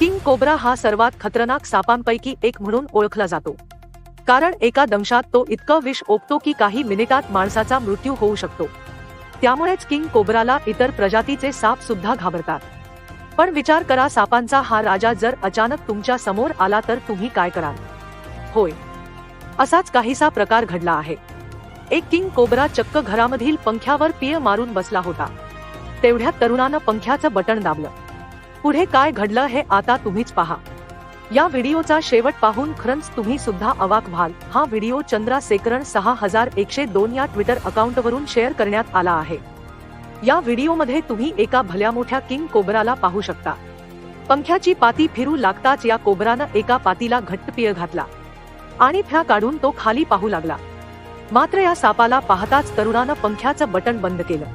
King cobra हा सर्वात खतरनाक सापांपैकी एक म्हणून ओळखला जातो. कारण एका दंशात तो इतकं विष ओकतो की काही मिनिटात माणसाचा मृत्यू होऊ शकतो. त्यामुळेच किंग कोब्राला इतर प्रजातीचे साप सुद्धा घाबरतात. पण विचार करा सापांचा हा राजा जर अचानक तुमच्यासमोर आला तर तुम्ही काय कराल? होय. असाच काहीसा प्रकार घडला आहे. एक किंग कोब्रा चक्क घरामधील पंख्यावर पिय मारून बसला होता. तेवढ्यात तरुणानं पंख्याचं बटण दाबलं. पुढे काय घडलं हे आता तुम्हीच पहा. या व्हिडिओचा शेवट पाहून खरंच तुम्ही सुद्धा अवाक व्हाल. हा व्हिडिओ चंद्रा सेकरण सहा हजार एकशे दोन या ट्विटर अकाउंटवरून शेअर करण्यात आला आहे. या व्हिडिओमध्ये तुम्ही एका भल्या मोठ्या किंग कोबराला पाहू शकता. पंख्याची पाती फिरू लागताच या कोबरानं एका पातीला घट्ट पिय घातला. आणि फ्या काढून तो खाली पाहू लागला. मात्र या सापाला पाहताच तरुणानं पंख्याचं बटन बंद केलं.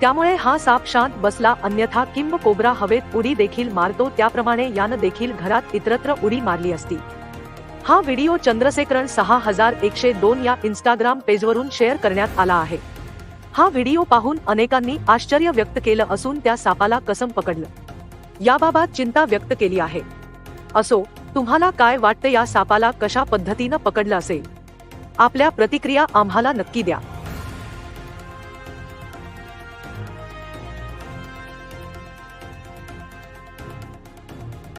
त्यामुळे हा साप शांत बसला अन्यथा किंब कोबरा हवेत उडी देखील मारतो. त्याप्रमाणे यानं देखील घरात इतरत्र उडी मारली असती. हा व्हिडिओ चंद्रसेकरण सहा हजार एकशे दोन या इंस्टाग्राम पेजवरून शेअर करण्यात आला आहे. हा व्हिडिओ पाहून अनेकांनी आश्चर्य व्यक्त केलं असून त्या सापाला कसम पकडलं. याबाबत चिंता व्यक्त केली आहे. असो तुम्हाला काय वाटतं या सापाला कशा पद्धतीनं पकडलं असेल? आपल्या प्रतिक्रिया आम्हाला नक्की द्या.